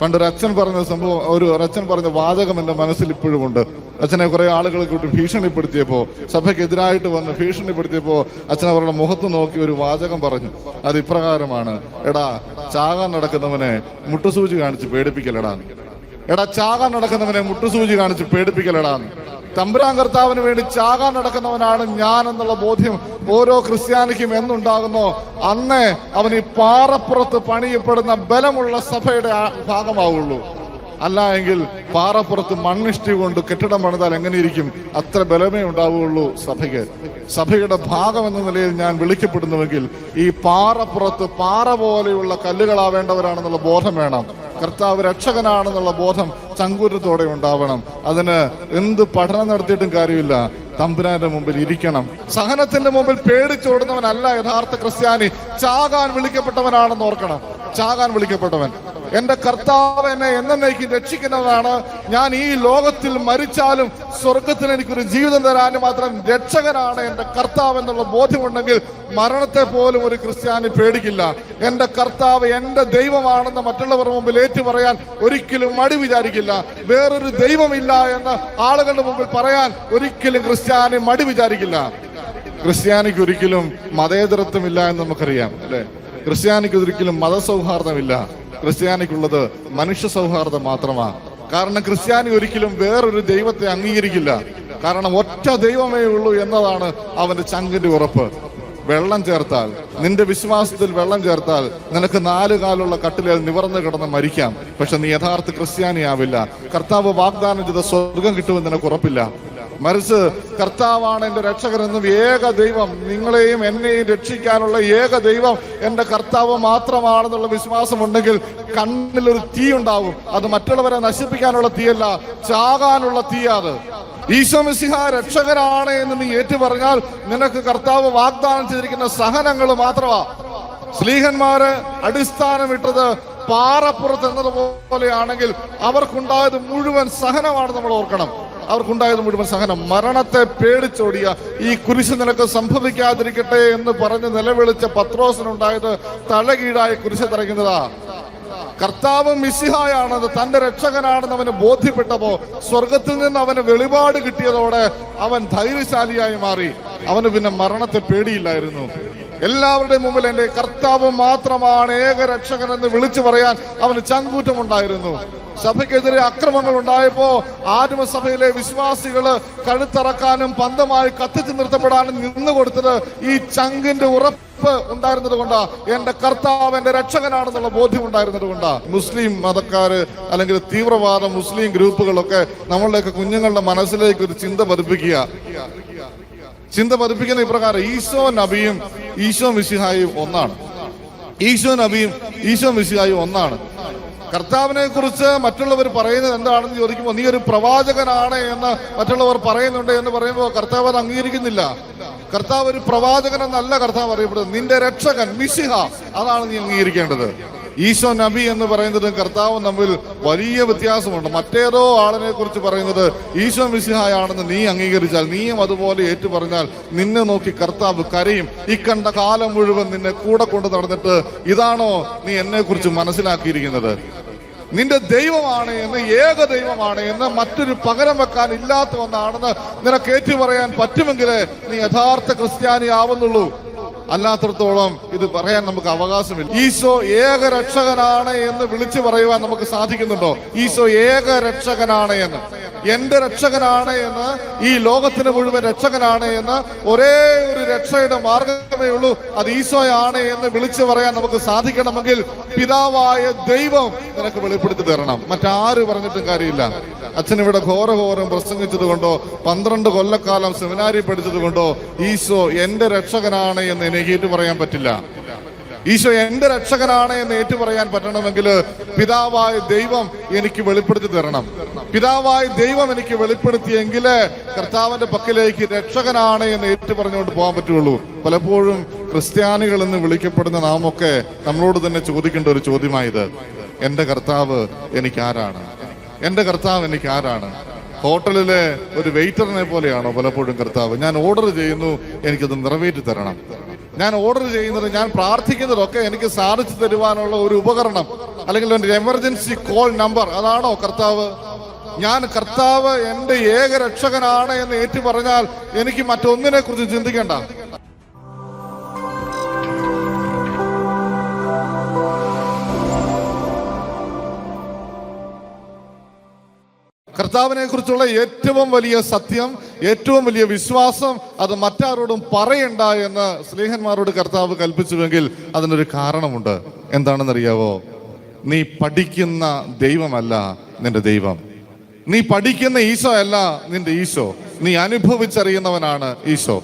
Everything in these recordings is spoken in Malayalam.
പണ്ട് ഒരു അച്ഛൻ പറഞ്ഞ സംഭവം ഒരു അച്ഛൻ പറഞ്ഞ വാചകം എന്റെ മനസ്സിൽ ഇപ്പോഴും ഉണ്ട്. അച്ഛനെ കുറെ ആളുകളെ കൂട്ടി ഭീഷണിപ്പെടുത്തിയപ്പോ സഭയ്ക്കെതിരായിട്ട് വന്ന് ഭീഷണിപ്പെടുത്തിയപ്പോ അച്ഛൻ അവരുടെ മുഖത്ത് നോക്കി ഒരു വാചകം പറഞ്ഞു. അത് ഇപ്രകാരമാണ്. എടാ ചാകാൻ നടക്കുന്നവനെ മുട്ടുസൂചി കാണിച്ച് പേടിപ്പിക്കലടാ. എടാ ചാകാൻ നടക്കുന്നവനെ മുട്ടുസൂചി കാണിച്ച് പേടിപ്പിക്കലടാ. തമ്പുരാൻ കർത്താവിന് വേണ്ടി ചാകാൻ നടക്കുന്നവനാണ് ഞാൻ എന്നുള്ള ബോധ്യം ഓരോ ക്രിസ്ത്യാനിക്കും എന്നുണ്ടാകുന്നോ. അന്ന് അവൻ ഈ പാറപ്പുറത്ത് പണിയപ്പെടുന്ന ബലമുള്ള സഭയുടെ ഭാഗമാവുള്ളൂ. അല്ല എങ്കിൽ പാറപ്പുറത്ത് മണ്ണിഷ്ടി കൊണ്ട് കെട്ടിടം പണിതാൽ എങ്ങനെയിരിക്കും? അത്ര ബലമേ ഉണ്ടാവുകയുള്ളൂ സഭയ്ക്ക്. സഭയുടെ ഭാഗം എന്ന നിലയിൽ ഞാൻ വിളിക്കപ്പെടുന്നുവെങ്കിൽ ഈ പാറപ്പുറത്ത് പാറ പോലെയുള്ള കല്ലുകളാവേണ്ടവരാണെന്നുള്ള ബോധം വേണം. കർത്താവ് രക്ഷകനാണെന്നുള്ള ബോധം ചങ്കൂരത്തോടെ ഉണ്ടാവണം. അതിന് എന്ത് പഠനം നടത്തിയിട്ടും കാര്യമില്ല. തമ്പുരാന്റെ മുമ്പിൽ ഇരിക്കണം. സഹനത്തിന്റെ മുമ്പിൽ പേടിച്ചോടുന്നവനല്ല യഥാർത്ഥ ക്രിസ്ത്യാനി. ചാകാൻ വിളിക്കപ്പെട്ടവനാണെന്ന് ഓർക്കണം. ചാകാൻ വിളിക്കപ്പെട്ടവൻ. എന്റെ കർത്താവ് എന്നെ എന്നേക്കും രക്ഷിക്കുന്നതാണ് ഞാൻ ഈ ലോകത്തിൽ മരിച്ചാലും സ്വർഗത്തിന് എനിക്കൊരു ജീവിതം തരാനും മാത്രം രക്ഷകനാണ് എന്റെ കർത്താവ് എന്നുള്ള ബോധ്യമുണ്ടെങ്കിൽ മരണത്തെ പോലും ഒരു ക്രിസ്ത്യാനി പേടിക്കില്ല. എന്റെ കർത്താവ് എന്റെ ദൈവമാണെന്ന് മറ്റുള്ളവർ മുമ്പിൽ ഏറ്റു പറയാൻ ഒരിക്കലും മടി വിചാരിക്കില്ല. വേറൊരു ദൈവമില്ല എന്ന് ആളുകളുടെ മുമ്പിൽ പറയാൻ ഒരിക്കലും ക്രിസ്ത്യാനി മടി വിചാരിക്കില്ല. ക്രിസ്ത്യാനിക്ക് ഒരിക്കലും മതേതരത്വമില്ല എന്ന് നമുക്കറിയാം അല്ലെ? ക്രിസ്ത്യാനിക്ക് ഒരിക്കലും മതസൗഹാർദ്ദമില്ല. ക്രിസ്ത്യാനിക്കുള്ളത് മനുഷ്യ സൗഹാർദ്ദം മാത്രമാണ്. കാരണം ക്രിസ്ത്യാനി ഒരിക്കലും വേറൊരു ദൈവത്തെ അംഗീകരിക്കില്ല. കാരണം ഒറ്റ ദൈവമേ ഉള്ളൂ എന്നതാണ് അവന്റെ ചങ്കിന്റെ ഉറപ്പ്. വെള്ളം ചേർത്താൽ നിന്റെ വിശ്വാസത്തിൽ വെള്ളം ചേർത്താൽ നിനക്ക് നാല് കാലുള്ള കട്ടിലേൽ നിവർന്നു കിടന്ന് മരിക്കാം. പക്ഷെ നീ യഥാർത്ഥ ക്രിസ്ത്യാനിയാവില്ല. കർത്താവ് വാഗ്ദാനം ചെയ്ത സ്വർഗം കിട്ടുമെന്ന് നിനക്ക് ഉറപ്പില്ല. മറിച്ച് കർത്താവാണ് എന്റെ രക്ഷകരെന്നും ഏക ദൈവം. നിങ്ങളെയും എന്നെയും രക്ഷിക്കാനുള്ള ഏക ദൈവം എന്റെ കർത്താവ് മാത്രമാണെന്നുള്ള വിശ്വാസമുണ്ടെങ്കിൽ കണ്ണിലൊരു തീ ഉണ്ടാവും അത് മറ്റുള്ളവരെ നശിപ്പിക്കാനുള്ള തീയല്ല ചാകാനുള്ള തീയത്. ഈശോ മിശിഹ രക്ഷകനാണ് എന്ന് നീ ഏറ്റു പറഞ്ഞാൽ നിനക്ക് കർത്താവ് വാഗ്ദാനം ചെയ്തിരിക്കുന്ന സഹനങ്ങൾ മാത്രമാ. സ്ലീഹന്മാര് അടിസ്ഥാനമിട്ടത് പാറപ്പുറത്ത് എന്നതുപോലെയാണെങ്കിൽ അവർക്കുണ്ടായത് മുഴുവൻ സഹനമാണ് നമ്മൾ ഓർക്കണം. അവർക്കുണ്ടായത് മുഴുവൻ സഹനം. മരണത്തെ പേടിച്ചോടിയ ഈ കുരിശ് നിനക്ക് സംഭവിക്കാതിരിക്കട്ടെ എന്ന് പറഞ്ഞ് നിലവിളിച്ച പത്രോസിനുണ്ടായത് തലകീഴായ കുരിശ് തറയ്ക്കുന്നതാ കർത്താവ് മിസിഹായാണെന്ന് തന്റെ രക്ഷകനാണെന്ന് അവന് ബോധ്യപ്പെട്ടപ്പോ സ്വർഗത്തിൽ നിന്ന് അവന് വെളിപാട് കിട്ടിയതോടെ അവൻ ധൈര്യശാലിയായി മാറി. അവന് പിന്നെ മരണത്തെ പേടിയില്ലായിരുന്നു. എല്ലാവരുടെയും മുമ്പിൽ എന്റെ കർത്താവ് മാത്രമാണ് ഏക രക്ഷകൻ എന്ന് വിളിച്ചു പറയാൻ അവന് ചങ്കൂറ്റമുണ്ടായിരുന്നു. സഭയ്ക്കെതിരെ അക്രമങ്ങൾ ഉണ്ടായപ്പോ ആദിമസഭയിലെ വിശ്വാസികൾ കഴുത്തറക്കാനും പന്തമായി കത്തിച്ചു നിർത്തപ്പെടാനും നിന്നു കൊടുത്തത് ഈ ചങ്കിന്റെ ഉറപ്പ് ഉണ്ടായിരുന്നത് കൊണ്ടാ. എന്റെ കർത്താവ് എന്റെ രക്ഷകനാണെന്നുള്ള ബോധ്യം ഉണ്ടായിരുന്നത് കൊണ്ടാ. മുസ്ലിം മതക്കാര് അല്ലെങ്കിൽ തീവ്രവാദ മുസ്ലിം ഗ്രൂപ്പുകളൊക്കെ നമ്മളുടെയൊക്കെ കുഞ്ഞുങ്ങളുടെ മനസ്സിലേക്ക് ഒരു ചിന്ത പതിപ്പിക്കുക. ചിന്ത പതിപ്പിക്കുന്ന ഇപ്രകാരം ഈശോ നബിയും ഈശോ മിസിഹായും ഒന്നാണ്. ഈശോ നബിയും ഈശോ മിസിഹായും ഒന്നാണ്. കർത്താവിനെ കുറിച്ച് മറ്റുള്ളവർ പറയുന്നത് എന്താണെന്ന് ചോദിക്കുമ്പോൾ നീ ഒരു പ്രവാചകനാണ് എന്ന് മറ്റുള്ളവർ പറയുന്നുണ്ട് എന്ന് പറയുമ്പോൾ കർത്താവ് അത് അംഗീകരിക്കുന്നില്ല. കർത്താവ് ഒരു പ്രവാചകൻ എന്നല്ല കർത്താവ് അറിയപ്പെടുന്നത്. നിന്റെ രക്ഷകൻ മിശിഹ. അതാണ് നീ അംഗീകരിക്കേണ്ടത്. ഈശോ നബി എന്ന് പറയുന്നതും കർത്താവും തമ്മിൽ വലിയ വ്യത്യാസമുണ്ട്. മറ്റേതോ ആളിനെ കുറിച്ച് പറയുന്നത് ഈശോ മിസിഹായാണെന്ന് നീ അംഗീകരിച്ചാൽ നീയും അതുപോലെ ഏറ്റു പറഞ്ഞാൽ നിന്നെ നോക്കി കർത്താവ് കരയും. ഇക്കണ്ട കാലം മുഴുവൻ നിന്നെ കൂടെ കൊണ്ട് നടന്നിട്ട് ഇതാണോ നീ എന്നെ കുറിച്ച് മനസ്സിലാക്കിയിരിക്കുന്നത്? നിന്റെ ദൈവമാണ് എന്ന് ഏക ദൈവമാണ് എന്ന് മറ്റൊരു പകരം വെക്കാൻ ഇല്ലാത്ത ഒന്നാണെന്ന് നിനക്ക് ഏറ്റു പറയാൻ പറ്റുമെങ്കിലേ നീ യഥാർത്ഥ ക്രിസ്ത്യാനി ആവുന്നുള്ളൂ അല്ലാത്തടത്തോളം ഇത് പറയാൻ നമുക്ക് അവകാശമില്ല. ഈശോ ഏക രക്ഷകനാണ് എന്ന് വിളിച്ചു പറയുവാൻ നമുക്ക് സാധിക്കുന്നുണ്ടോ? ഈശോ ഏക രക്ഷകനാണ് എന്ന്. എന്റെ രക്ഷകനാണ് എന്ന് ഈ ലോകത്തിന് മുഴുവൻ രക്ഷകനാണ് എന്ന് ഒരേ ഒരു രക്ഷയുടെ മാർഗമേ ഉള്ളൂ. അത് ഈശോയാണ് എന്ന് വിളിച്ചു പറയാൻ നമുക്ക് സാധിക്കണമെങ്കിൽ പിതാവായ ദൈവം നിനക്ക് വെളിപ്പെടുത്തി തരണം. മറ്റാര് പറഞ്ഞിട്ടും കാര്യമില്ല. അച്ഛൻ ഇവിടെ ഘോരഘോരം പ്രസംഗിച്ചത് കൊണ്ടോ പന്ത്രണ്ട് കൊല്ലക്കാലം സെമിനാരി പഠിച്ചത് കൊണ്ടോ ഈശോ എന്റെ രക്ഷകനാണ് എന്ന് എനിക്ക് പറയാൻ പറ്റില്ല. ഈശോ എന്റെ രക്ഷകനാണ് എന്ന് ഏറ്റു പറയാൻ പറ്റണമെങ്കിൽ പിതാവായ ദൈവം എനിക്ക് വെളിപ്പെടുത്തി തരണം. പിതാവായ ദൈവം എനിക്ക് വെളിപ്പെടുത്തിയെങ്കിൽ കർത്താവിന്റെ പക്കലേക്ക് രക്ഷകനാണ് എന്ന് ഏറ്റു പറഞ്ഞുകൊണ്ട് പോകാൻ പറ്റുള്ളൂ. പലപ്പോഴും ക്രിസ്ത്യാനികൾ എന്ന് വിളിക്കപ്പെടുന്ന നാമൊക്കെ നമ്മളോട് തന്നെ ചോദിക്കേണ്ട ഒരു ചോദ്യമായത് എന്റെ കർത്താവ് എനിക്ക് ആരാണ് എന്റെ കർത്താവ് എനിക്ക് ആരാണ് ഹോട്ടലിലെ ഒരു വെയിറ്ററിനെ പോലെയാണോ പലപ്പോഴും കർത്താവ്? ഞാൻ ഓർഡർ ചെയ്യുന്നു എനിക്കത് നിറവേറ്റി തരണം. ഞാൻ ഓർഡർ ചെയ്യുന്നത് ഞാൻ പ്രാർത്ഥിക്കുന്നതൊക്കെ എനിക്ക് സാധിച്ചു തരുവാനുള്ള ഒരു ഉപകരണം അല്ലെങ്കിൽ ഒരു എമർജൻസി കോൾ നമ്പർ അതാണോ കർത്താവ്? ഞാൻ കർത്താവ് എന്റെ ഏക രക്ഷകനാണ് എന്ന് ഏറ്റു പറഞ്ഞാൽ എനിക്ക് മറ്റൊന്നിനെ കുറിച്ച് ചിന്തിക്കേണ്ട. കർത്താവിനെ കുറിച്ചുള്ള ഏറ്റവും വലിയ സത്യം ഏറ്റവും വലിയ വിശ്വാസം അത് മറ്റാരോടും പറയണ്ട എന്ന് സ്നേഹന്മാരോട് കർത്താവ് കൽപ്പിച്ചുവെങ്കിൽ അതിനൊരു കാരണമുണ്ട്. എന്താണെന്നറിയാവോ? നീ പഠിക്കുന്ന ദൈവമല്ല നിന്റെ ദൈവം. നീ പഠിക്കുന്ന ഈശോ അല്ല നിന്റെ ഈശോ. നീ അനുഭവിച്ചറിയുന്നവനാണ് ഈശോ.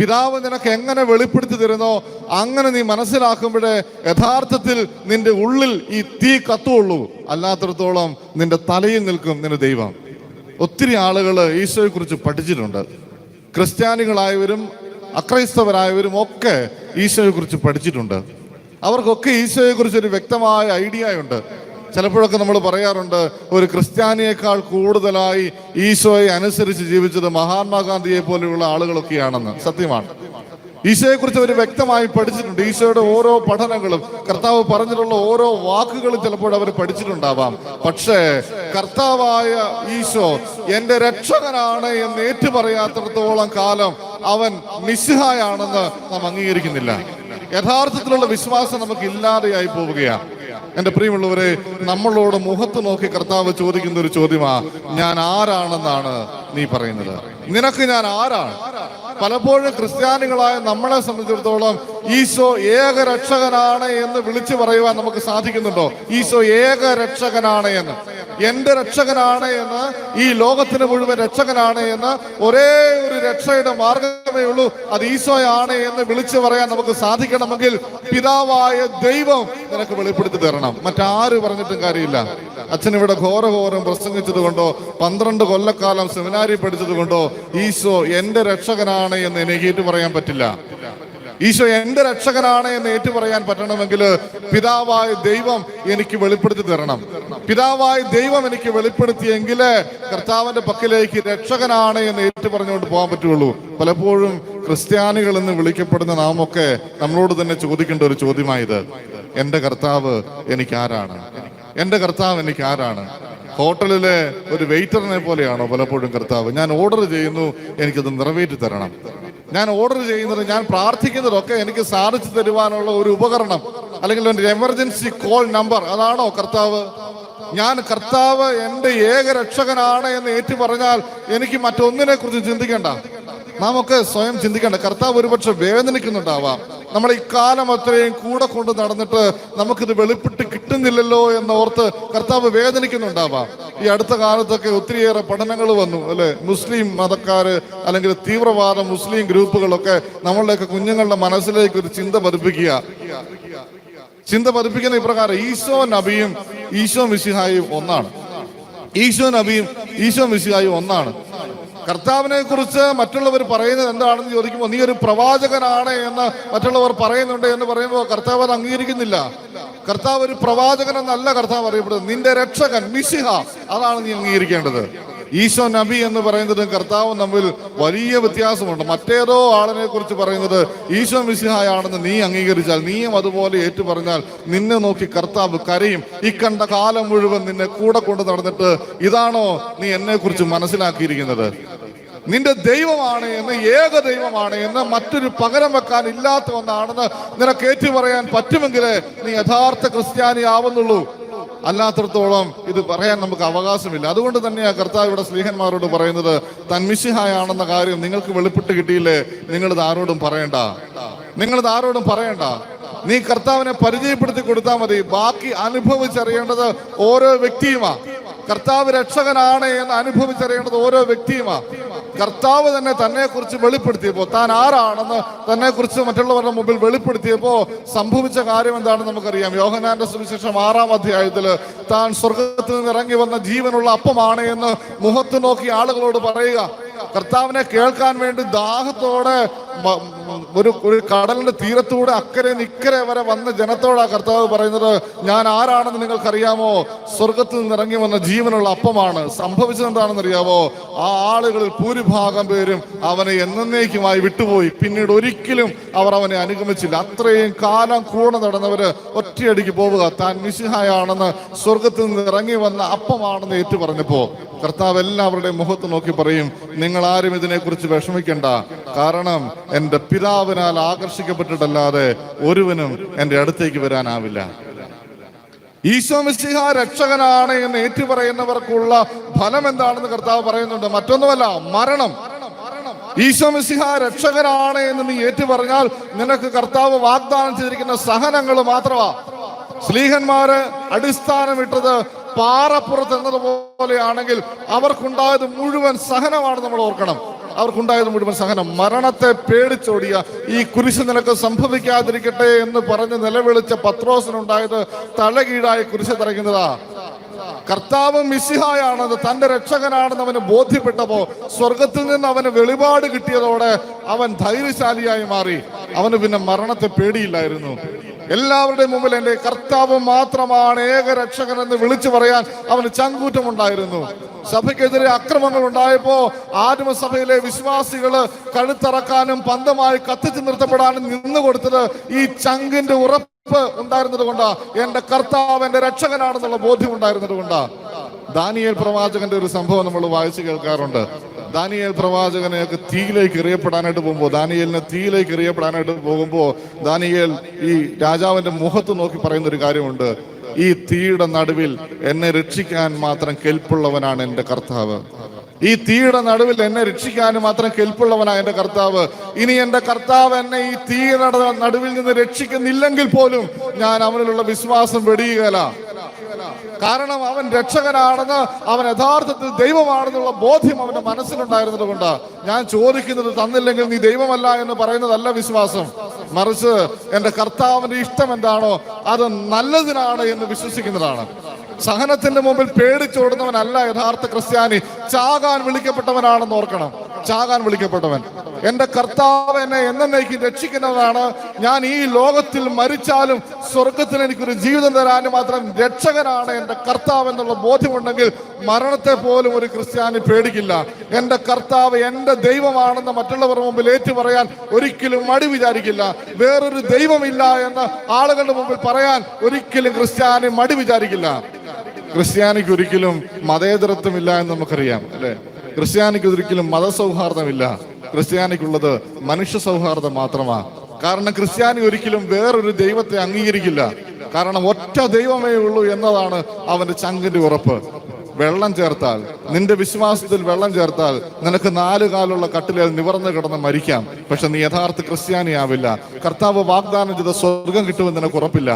പിതാവ് നിനക്ക് എങ്ങനെ വെളിപ്പെടുത്തി തരുന്നോ അങ്ങനെ നീ മനസ്സിലാക്കുമ്പോഴേ യഥാർത്ഥത്തിൽ നിന്റെ ഉള്ളിൽ ഈ തീ കത്തുള്ളൂ അല്ലാത്തടത്തോളം നിന്റെ തലയിൽ നിൽക്കും നിന്റെ ദൈവം. ഒത്തിരി ആളുകൾ ഈശോയെ കുറിച്ച് പഠിച്ചിട്ടുണ്ട്. ക്രിസ്ത്യാനികളായവരും അക്രൈസ്തവരായവരും ഒക്കെ ഈശോയെ കുറിച്ച് പഠിച്ചിട്ടുണ്ട്. അവർക്കൊക്കെ ഈശോയെ കുറിച്ച് ഒരു വ്യക്തമായ ഐഡിയ ഉണ്ട്. ചിലപ്പോഴൊക്കെ നമ്മൾ പറയാറുണ്ട് ഒരു ക്രിസ്ത്യാനിയേക്കാൾ കൂടുതലായി ഈശോയെ അനുസരിച്ച് ജീവിച്ചത് മഹാത്മാഗാന്ധിയെ പോലെയുള്ള ആളുകളൊക്കെയാണെന്ന്. സത്യമാണ്. ഈശോയെ കുറിച്ച് അവർ വ്യക്തമായി പഠിച്ചിട്ടുണ്ട്. ഈശോയുടെ ഓരോ പഠനങ്ങളും കർത്താവ് പറഞ്ഞിട്ടുള്ള ഓരോ വാക്കുകളും ചിലപ്പോൾ അവർ പഠിച്ചിട്ടുണ്ടാവാം. പക്ഷേ കർത്താവായ ഈശോ എന്റെ രക്ഷകനാണ് എന്ന് ഏറ്റുപറയാത്തിടത്തോളം കാലം അവൻ നിസ്സഹായാണെന്ന് നാം അംഗീകരിക്കുന്നില്ല. യഥാർത്ഥത്തിലുള്ള വിശ്വാസം നമുക്ക് ഇല്ലാതെയായി പോവുകയാണ്. എന്റെ പ്രിയമുള്ളവരെ നമ്മളോട് മുഖത്ത് നോക്കി കർത്താവ് ചോദിക്കുന്ന ഒരു ചോദ്യമാ ഞാൻ ആരാണെന്നാണ് നീ പറയുന്നത്? നിനക്ക് ഞാൻ ആരാണ്? പലപ്പോഴും ക്രിസ്ത്യാനികളായ നമ്മളെ സംബന്ധിച്ചിടത്തോളം ഈശോ ഏക രക്ഷകനാണ് എന്ന് വിളിച്ചു പറയുവാൻ നമുക്ക് സാധിക്കുന്നുണ്ടോ? ഈശോ ഏക രക്ഷകനാണ് എന്ന്. എന്റെ രക്ഷകനാണ് എന്ന് ഈ ലോകത്തിന് മുഴുവൻ രക്ഷകനാണ് എന്ന് ഒരേ ഒരു രക്ഷയുടെ മാർഗമേ ഉള്ളൂ. അത് ഈശോയാണ് എന്ന് വിളിച്ചു പറയാൻ നമുക്ക് സാധിക്കണമെങ്കിൽ പിതാവായ ദൈവം നിനക്ക് വെളിപ്പെടുത്തി തരണം. മറ്റാര് പറഞ്ഞിട്ടും കാര്യമില്ല. അച്ഛൻ ഇവിടെ ഘോരഘോരം പ്രസംഗിച്ചത് കൊണ്ടോ പന്ത്രണ്ട് കൊല്ലക്കാലം സെമിനാരി പഠിച്ചത് കൊണ്ടോ ഈശോ എന്റെ രക്ഷകനാണ് എന്ന് എനിക്ക് പറയാൻ പറ്റില്ല. ഈശോ എന്റെ രക്ഷകനാണ് എന്ന് ഏറ്റു പറയാൻ പറ്റണമെങ്കിൽ പിതാവായ ദൈവം എനിക്ക് വെളിപ്പെടുത്തി തരണം. പിതാവായ ദൈവം എനിക്ക് വെളിപ്പെടുത്തിയെങ്കിൽ കർത്താവിന്റെ പക്കലേക്ക് രക്ഷകനാണ് എന്ന് ഏറ്റു പറഞ്ഞുകൊണ്ട് പോകാൻ പറ്റുള്ളൂ പലപ്പോഴും ക്രിസ്ത്യാനികൾ എന്ന് വിളിക്കപ്പെടുന്ന നാമൊക്കെ നമ്മളോട് തന്നെ ചോദിക്കേണ്ട ഒരു ചോദ്യമായത് എന്റെ കർത്താവ് എനിക്ക് ആരാണ് എന്റെ കർത്താവ് എനിക്ക് ആരാണ് ഹോട്ടലിലെ ഒരു വെയിറ്ററിനെ പോലെയാണോ പലപ്പോഴും കർത്താവ്? ഞാൻ ഓർഡർ ചെയ്യുന്നു എനിക്കത് നിറവേറ്റി തരണം. ഞാൻ ഓർഡർ ചെയ്യുന്നത് ഞാൻ പ്രാർത്ഥിക്കുന്നതൊക്കെ എനിക്ക് സാധിച്ചു തരുവാനുള്ള ഒരു ഉപകരണം അല്ലെങ്കിൽ ഒരു എമർജൻസി കോൾ നമ്പർ അതാണോ കർത്താവ്? ഞാൻ കർത്താവ് എന്റെ ഏക രക്ഷകനാണ് എന്ന് ഏറ്റു പറഞ്ഞാൽ എനിക്ക് മറ്റൊന്നിനെ കുറിച്ച് ചിന്തിക്കേണ്ട. നാം ഒക്കെ സ്വയം ചിന്തിക്കേണ്ട. കർത്താവ് ഒരുപക്ഷെ വേദനിക്കുന്നുണ്ടാവാം. നമ്മൾ ഈ കാലം അത്രയും കൂടെ കൊണ്ട് നടന്നിട്ട് നമുക്കിത് വെളിപ്പെട്ട് കിട്ടുന്നില്ലല്ലോ എന്നോർത്ത് കർത്താവ് വേദനിക്കുന്നുണ്ടാവാം. ഈ അടുത്ത കാലത്തൊക്കെ ഒത്തിരിയേറെ പഠനങ്ങൾ വന്നു അല്ലെ? മുസ്ലിം മതക്കാര് അല്ലെങ്കിൽ തീവ്രവാദ മുസ്ലിം ഗ്രൂപ്പുകളൊക്കെ നമ്മളുടെയൊക്കെ കുഞ്ഞുങ്ങളുടെ മനസ്സിലേക്ക് ഒരു ചിന്ത പതിപ്പിക്കുക. ചിന്ത പതിപ്പിക്കുന്ന ഇപ്രകാരം ഈശോ നബിയും ഈശോ മിസിഹായും ഒന്നാണ്. ഈശോ നബിയും ഈശോ മിസിഹായും ഒന്നാണ്. കർത്താവിനെ കുറിച്ച് മറ്റുള്ളവർ പറയുന്നത് എന്താണെന്ന് ചോദിക്കുമ്പോൾ നീ ഒരു പ്രവാചകനാണ് എന്ന് മറ്റുള്ളവർ പറയുന്നുണ്ട് എന്ന് പറയുമ്പോൾ കർത്താവ് അത് അംഗീകരിക്കുന്നില്ല. കർത്താവ് ഒരു പ്രവാചകൻ എന്നല്ല കർത്താവ് അറിയപ്പെടുന്നത്. നിന്റെ രക്ഷകൻ മിശിഹ അതാണ് നീ അംഗീകരിക്കേണ്ടത്. ഈശോ നബി എന്ന് പറയുന്നതും കർത്താവും തമ്മിൽ വലിയ വ്യത്യാസമുണ്ട്. മറ്റേതോ ആളിനെ കുറിച്ച് പറയുന്നത് ഈശോ മിസിഹായാണെന്ന് നീ അംഗീകരിച്ചാൽ നീയും അതുപോലെ ഏറ്റു പറഞ്ഞാൽ നിന്നെ നോക്കി കർത്താവ് കരയും. ഈ കണ്ട കാലം മുഴുവൻ നിന്നെ കൂടെ കൊണ്ട് നടന്നിട്ട് ഇതാണോ നീ എന്നെ കുറിച്ച് മനസ്സിലാക്കിയിരിക്കുന്നത്? നിന്റെ ദൈവമാണ് എന്ന് ഏക ദൈവമാണ് എന്ന് മറ്റൊരു പകരം വെക്കാൻ ഇല്ലാത്ത ഒന്നാണെന്ന് നിനക്ക് ഏറ്റു പറയാൻ പറ്റുമെങ്കിലേ നീ യഥാർത്ഥ ക്രിസ്ത്യാനി ആവുന്നുള്ളൂ അല്ലാത്തടത്തോളം ഇത് പറയാൻ നമുക്ക് അവകാശമില്ല. അതുകൊണ്ട് തന്നെയാ കർത്താവ് ഇവിടെ സ്ലീഹന്മാരോട് പറയുന്നത് തന്മിശിഹായാണെന്ന കാര്യം നിങ്ങൾക്ക് വെളിപ്പെട്ട് കിട്ടിയില്ലേ? നിങ്ങളിത് ആരോടും പറയണ്ട. നിങ്ങളിത് ആരോടും പറയണ്ട. നീ കർത്താവിനെ പരിചയപ്പെടുത്തി കൊടുത്താൽ മതി. ബാക്കി അനുഭവിച്ചറിയേണ്ടത് ഓരോ വ്യക്തിയുമാ. കർത്താവ് രക്ഷകനാണ് എന്ന് അനുഭവിച്ചറിയേണ്ടത് ഓരോ വ്യക്തിയുമാ. കർത്താവ് തന്നെ തന്നെ കുറിച്ച് വെളിപ്പെടുത്തിയപ്പോ താൻ ആരാണെന്ന് തന്നെ കുറിച്ച് മറ്റുള്ളവരുടെ മുമ്പിൽ വെളിപ്പെടുത്തിയപ്പോൾ സംഭവിച്ച കാര്യം എന്താണെന്ന് നമുക്കറിയാം. യോഹനാന്റെ സുവിശേഷം ആറാം അധ്യായത്തിൽ താൻ സ്വർഗത്തിൽ നിന്ന് ഇറങ്ങി വന്ന ജീവനുള്ള അപ്പമാണ് എന്ന് മുഖത്ത് നോക്കി ആളുകളോട് പറയുക. കർത്താവിനെ കേൾക്കാൻ വേണ്ടി ദാഹത്തോടെ ഒരു ഒരു കടലിന്റെ തീരത്തൂടെ അക്കരെ നിക്കരെ വരെ വന്ന ജനത്തോടാ കർത്താവ് പറയുന്നത് ഞാൻ ആരാണെന്ന് നിങ്ങൾക്കറിയാമോ? സ്വർഗത്തിൽ നിന്ന് ഇറങ്ങി വന്ന ജീവനുള്ള അപ്പമാണ്. സംഭവിച്ചത് എന്താണെന്ന് അറിയാമോ ആ ആളുകളിൽ ഭൂരിഭാഗം പേരും അവനെ എന്നേക്കുമായി വിട്ടുപോയി. പിന്നീട് ഒരിക്കലും അവർ അവനെ അനുഗമിച്ചില്ല. അത്രയും കാലം കൂടെ നടന്നവര് ഒറ്റയടിക്ക് പോവുക. താൻ മിശിഹായാണെന്ന് സ്വർഗത്തിൽ നിന്ന് ഇറങ്ങി വന്ന അപ്പമാണെന്ന് ഏറ്റു പറഞ്ഞപ്പോ കർത്താവ് എല്ലാവരുടെയും മുഖത്ത് നോക്കി പറയും നിങ്ങൾ ആരും ഇതിനെക്കുറിച്ച് വിഷമിക്കണ്ട. കാരണം എന്റെ പിതാവിനാൽ ആകർഷിക്കപ്പെട്ടിട്ടല്ലാതെ ഒരുവനും എന്റെ അടുത്തേക്ക് വരാനാവില്ല. ഈശോ മിശിഹ രക്ഷകനാണ് എന്ന് ഏറ്റുപറയുന്നവർക്കുള്ള ഫലം എന്താണെന്ന് കർത്താവ് പറയുന്നുണ്ട്. മറ്റൊന്നുമല്ല മരണം. ഈശോ മിശിഹ രക്ഷകനാണ് എന്ന് നീ ഏറ്റു പറഞ്ഞാൽ നിനക്ക് കർത്താവ് വാഗ്ദാനം ചെയ്തിരിക്കുന്ന സഹനങ്ങൾ മാത്രമാ. സ്ലീഹന്മാര് അടിസ്ഥാനമിട്ടത് പാറപ്പുറത്ത് എന്നതുപോലെയാണെങ്കിൽ അവർക്കുണ്ടായത് മുഴുവൻ സഹനമാണ് നമ്മൾ ഓർക്കണം. അവർക്കുണ്ടായത് മുഴുവൻ സഹനം. മരണത്തെ പേടിച്ചോടിയ ഈ കുരിശ് നിനക്ക് സംഭവിക്കാതിരിക്കട്ടെ എന്ന് പറഞ്ഞ് നിലവിളിച്ച പത്രോസിനുണ്ടായത് തലകീഴായി കുരിശ് തറയ്ക്കുന്നതാ. കർത്താവ് മിസ്സിഹായാണെന്ന് തന്റെ രക്ഷകനാണെന്ന് അവന് ബോധ്യപ്പെട്ടപ്പോ സ്വർഗത്തിൽ നിന്ന് അവന് വെളിപാട് കിട്ടിയതോടെ അവൻ ധൈര്യശാലിയായി മാറി. അവന് പിന്നെ മരണത്തെ പേടിയില്ലായിരുന്നു. എല്ലാവരുടെയും മുമ്പിൽ എന്റെ കർത്താവ് മാത്രമാണ് ഏക രക്ഷകൻ എന്ന് വിളിച്ചു പറയാൻ അവന് ചങ്കൂറ്റമുണ്ടായിരുന്നു. സഭയ്ക്കെതിരെ അക്രമങ്ങൾ ഉണ്ടായപ്പോ ആദിമസഭയിലെ വിശ്വാസികൾ കഴുത്തറക്കാനും പന്തമായി കത്തിച്ചു നിർത്തപ്പെടാനും നിന്നു കൊടുത്തത് ഈ ചങ്കിന്റെ ഉറപ്പ് ഉണ്ടായിരുന്നത് കൊണ്ടാ. എന്റെ കർത്താവ് എന്റെ രക്ഷകനാണെന്നുള്ള ബോധ്യം ഉണ്ടായിരുന്നത് കൊണ്ടാ. ദാനിയേൽ പ്രവാചകന്റെ ഒരു സംഭവം നമ്മൾ വായിച്ചു കേൾക്കാറുണ്ട്. ദാനിയേൽ പ്രവാചകനെയൊക്കെ തീയിലേക്ക് എറിയപ്പെടാനായിട്ട് പോകുമ്പോൾ ദാനിയേലിനെ തീയിലേക്ക് എറിയപ്പെടാനായിട്ട് പോകുമ്പോൾ ദാനിയേൽ ഈ രാജാവിന്റെ മുഖത്ത് നോക്കി പറയുന്ന ഒരു കാര്യമുണ്ട്. ഈ തീയുടെ നടുവിൽ എന്നെ രക്ഷിക്കാൻ മാത്രം കെൽപ്പുള്ളവനാണ് എന്റെ കർത്താവ്. ഈ തീയുടെ നടുവിൽ എന്നെ രക്ഷിക്കാൻ മാത്രം കെൽപ്പുള്ളവനാണ് എന്റെ കർത്താവ്. ഇനി എന്റെ കർത്താവ് എന്നെ ഈ തീയുടെ നടുവിൽ നിന്ന് രക്ഷിക്കുന്നില്ലെങ്കിൽ പോലും ഞാൻ അവനിലുള്ള വിശ്വാസം വെടിയുകയില്ല. കാരണം അവൻ രക്ഷകനാണെന്ന് അവൻ യഥാർത്ഥത്തിൽ ദൈവമാണെന്നുള്ള ബോധ്യം അവന്റെ മനസ്സിലുണ്ടായിരുന്നത് കൊണ്ട് ഞാൻ ചോദിക്കുന്നത് തന്നില്ലെങ്കിൽ നീ ദൈവമല്ല എന്ന് പറയുന്നതല്ല വിശ്വാസം. മറിച്ച് എന്റെ കർത്താവിന്റെ ഇഷ്ടം എന്താണോ അത് നല്ലതിനാണ് എന്ന് വിശ്വസിക്കുന്നതാണ്. സഹനത്തിന്റെ മുമ്പിൽ പേടിച്ചോടുന്നവനല്ല യഥാർത്ഥ ക്രിസ്ത്യാനി. ചാകാൻ വിളിക്കപ്പെട്ടവനാണെന്ന് ഓർക്കണം. ചാകാൻ വിളിക്കപ്പെട്ടവൻ. എന്റെ കർത്താവ് എന്നെ എന്നേക്ക് രക്ഷിക്കുന്നതാണ് ഞാൻ ഈ ലോകത്തിൽ മരിച്ചാലും സ്വർഗത്തിൽ എനിക്കൊരു ജീവിതം തരാനും മാത്രം രക്ഷകനാണ് എന്റെ കർത്താവ് എന്നുള്ള ബോധ്യമുണ്ടെങ്കിൽ മരണത്തെ പോലും ഒരു ക്രിസ്ത്യാനി പേടിക്കില്ല. എന്റെ കർത്താവ് എന്റെ ദൈവമാണെന്ന് മറ്റുള്ളവരുടെ മുമ്പിൽ ഏറ്റു പറയാൻ ഒരിക്കലും മടി വിചാരിക്കില്ല. വേറൊരു ദൈവമില്ല എന്ന് ആളുകളുടെ മുമ്പിൽ പറയാൻ ഒരിക്കലും ക്രിസ്ത്യാനി മടി വിചാരിക്കില്ല. ക്രിസ്ത്യാനിക്ക് ഒരിക്കലും മതേതരത്വമില്ല എന്ന് നമുക്കറിയാം അല്ലെ? ക്രിസ്ത്യാനിക്ക് ഒരിക്കലും മതസൗഹാർദ്ദമില്ല. ക്രിസ്ത്യാനിക്കുള്ളത് മനുഷ്യ സൗഹാർദ്ദം മാത്രമാണ് കാരണം ക്രിസ്ത്യാനി ഒരിക്കലും വേറൊരു ദൈവത്തെ അംഗീകരിക്കില്ല. കാരണം ഒറ്റ ദൈവമേ ഉള്ളൂ എന്നതാണ് അവന്റെ ചങ്കിന്റെ ഉറപ്പ്. വെള്ളം ചേർത്താൽ നിന്റെ വിശ്വാസത്തിൽ വെള്ളം ചേർത്താൽ നിനക്ക് നാല് കാലുള്ള കട്ടിലേൽ നിവർന്ന് കിടന്ന് മരിക്കാം. പക്ഷെ നീ യഥാർത്ഥ ക്രിസ്ത്യാനിയാവില്ല. കർത്താവ് വാഗ്ദാനം ചെയ്ത സ്വർഗം കിട്ടുമെന്ന് നിനക്ക് ഉറപ്പില്ല.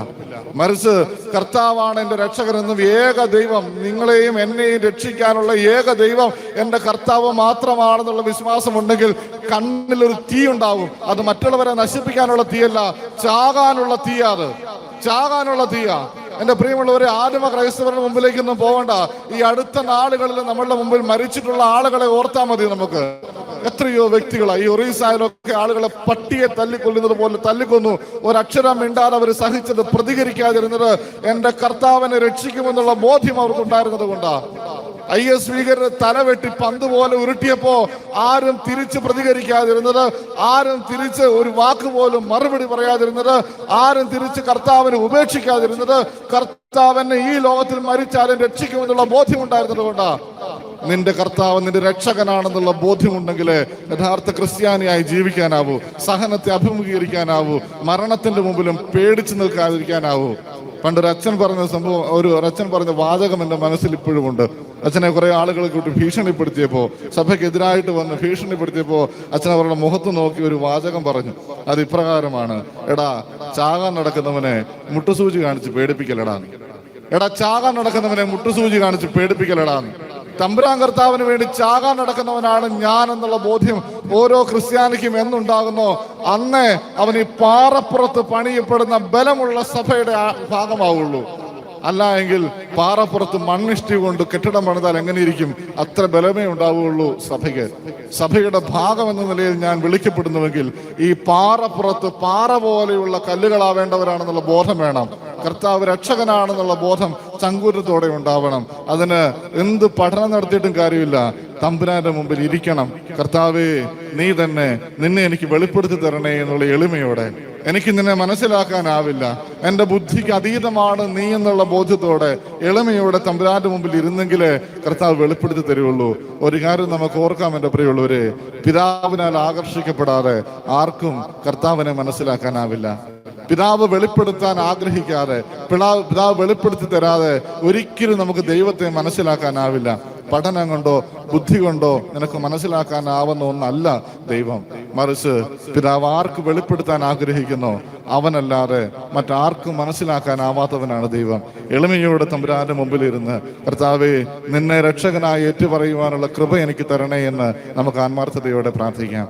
മറിച്ച് കർത്താവാണ് എന്റെ രക്ഷകനെന്നും ഏക ദൈവം നിങ്ങളെയും എന്നെയും രക്ഷിക്കാനുള്ള ഏക ദൈവം എന്റെ കർത്താവ് മാത്രമാണെന്നുള്ള വിശ്വാസം വിശ്വാസമുണ്ടെങ്കിൽ കണ്ണിലൊരു തീ ഉണ്ടാവും. അത് മറ്റുള്ളവരെ നശിപ്പിക്കാനുള്ള തീയല്ല ചാകാനുള്ള തീയാ അത്. ചാകാനുള്ള തീയാ. എന്റെ പ്രിയമുള്ളവരെ ആദിമ ക്രൈസ്തവരുടെ മുമ്പിലേക്കൊന്നും പോകണ്ട. ഈ അടുത്ത നാളുകളിൽ നമ്മളുടെ മുമ്പിൽ മരിച്ചിട്ടുള്ള ആളുകളെ ഓർത്താൽ മതി നമുക്ക്. എത്രയോ വ്യക്തികളാ ഈ ഒറീസായാലൊക്കെ ആളുകളെ പട്ടിയെ തല്ലിക്കൊല്ലുന്നത് പോലെ തല്ലിക്കൊന്നു. ഒരക്ഷരം മിണ്ടാതെ അവർ സഹിച്ചത് പ്രതികരിക്കാതിരുന്നത് എന്റെ കർത്താവിനെ രക്ഷിക്കുമെന്നുള്ള ബോധ്യം അവർക്കുണ്ടായിരുന്നത് കൊണ്ടാ. ഐ എസ് ഭീകരർ തലവെട്ടി പന്ത് പോലെ ഉരുട്ടിയപ്പോ ആരും തിരിച്ച് പ്രതികരിക്കാതിരുന്നത് ആരും തിരിച്ച് ഒരു വാക്ക് പോലും മറുപടി പറയാതിരുന്നത് ആരും തിരിച്ച് കർത്താവിനെ ഉപേക്ഷിക്കാതിരുന്നത് കർത്താവിനെ ഈ ലോകത്തിൽ മരിച്ചാലും രക്ഷിക്കുമെന്നുള്ള ബോധ്യമുണ്ടായിരുന്നത് കൊണ്ടാ. നിന്റെ കർത്താവ് നിന്റെ രക്ഷകനാണെന്നുള്ള ബോധ്യമുണ്ടെങ്കിൽ യഥാർത്ഥ ക്രിസ്ത്യാനിയായി ജീവിക്കാനാവൂ സഹനത്തെ അഭിമുഖീകരിക്കാനാവൂ മരണത്തിന്റെ മുമ്പിലും പേടിച്ചു നിൽക്കാതിരിക്കാനാവൂ. പണ്ടൊരു അച്ഛൻ പറഞ്ഞ സംഭവം ഒരു അച്ഛൻ പറഞ്ഞ വാചകം എന്റെ മനസ്സിൽ ഇപ്പോഴും ഉണ്ട്. അച്ഛനെ കുറെ ആളുകളെ കൂട്ടി ഭീഷണിപ്പെടുത്തിയപ്പോ സഭയ്ക്കെതിരായിട്ട് വന്ന് ഭീഷണിപ്പെടുത്തിയപ്പോ അച്ഛൻ അവരുടെ മുഖത്ത് നോക്കി ഒരു വാചകം പറഞ്ഞു. അത് ഇപ്രകാരമാണ്. എടാ ചാകാൻ നടക്കുന്നവനെ മുട്ടുസൂചി കാണിച്ച് പേടിപ്പിക്കലടാ. എടാ ചാകാൻ നടക്കുന്നവനെ മുട്ടുസൂചി കാണിച്ച് പേടിപ്പിക്കലടാന്ന് തമ്പുരാൻ കർത്താവിന് വേണ്ടി ചാകാൻ നടക്കുന്നവനാണ് ഞാൻ എന്നുള്ള ബോധ്യം ഓരോ ക്രിസ്ത്യാനിക്കും എന്നുണ്ടാകുന്നോ. അന്ന് അവൻ ഈ പാറപ്പുറത്ത് പണിയപ്പെടുന്ന ബലമുള്ള സഭയുടെ ഭാഗമാവുള്ളൂ. അല്ല എങ്കിൽ പാറപ്പുറത്ത് മണ്ണിഷ്ടി കൊണ്ട് കെട്ടിടം പണിതാൽ എങ്ങനെയിരിക്കും? അത്ര ബലമേ ഉണ്ടാവുകയുള്ളൂ സഭയ്ക്ക്. സഭയുടെ ഭാഗം എന്ന നിലയിൽ ഞാൻ വിളിക്കപ്പെടുന്നുവെങ്കിൽ ഈ പാറപ്പുറത്ത് പാറ പോലെയുള്ള കല്ലുകളാവേണ്ടവരാണെന്നുള്ള ബോധം വേണം. കർത്താവ് രക്ഷകനാണെന്നുള്ള ബോധം ചങ്കൂരത്തോടെ ഉണ്ടാവണം. അതിന് എന്ത് പഠനം നടത്തിയിട്ടും കാര്യമില്ല. തമ്പുരാന്റെ മുമ്പിൽ ഇരിക്കണം. കർത്താവേ നീ തന്നെ നിന്നെ എനിക്ക് വെളിപ്പെടുത്തി തരണേ എന്നുള്ള എളിമയോടെ. എനിക്ക് നിന്നെ മനസ്സിലാക്കാനാവില്ല. എന്റെ ബുദ്ധിക്ക് അതീതമാണ് നീ എന്നുള്ള ബോധ്യത്തോടെ എളിമയോടെ തമ്പുരാന്റെ മുമ്പിൽ ഇരുന്നെങ്കിലേ കർത്താവ് വെളിപ്പെടുത്തി തരുള്ളൂ. ഒരു കാര്യം നമുക്ക് ഓർക്കാം എന്റെ പ്രിയമുള്ളവരെ. പിതാവിനാൽ ആകർഷിക്കപ്പെടാതെ ആർക്കും കർത്താവിനെ മനസ്സിലാക്കാനാവില്ല. പിതാവ് വെളിപ്പെടുത്താൻ ആഗ്രഹിക്കാതെ പിതാവ് പിതാവ് വെളിപ്പെടുത്തി തരാതെ ഒരിക്കലും നമുക്ക് ദൈവത്തെ മനസ്സിലാക്കാനാവില്ല. പഠനം കൊണ്ടോ ബുദ്ധി കൊണ്ടോ നിനക്ക് മനസ്സിലാക്കാനാവുന്ന ഒന്നല്ല ദൈവം. മറിച്ച് പിതാവ് ആർക്ക് വെളിപ്പെടുത്താൻ ആഗ്രഹിക്കുന്നു അവനല്ലാതെ മറ്റാർക്കും മനസ്സിലാക്കാനാവാത്തവനാണ് ദൈവം. എളിമയോടെ തമ്പുരാന്റെ മുമ്പിൽ മുമ്പിലിരുന്ന് കർത്താവെ നിന്നെ രക്ഷകനായി ഏറ്റുപറയുവാനുള്ള കൃപ എനിക്ക് തരണേ എന്ന് നമുക്ക് ആത്മാർത്ഥതയോടെ പ്രാർത്ഥിക്കാം.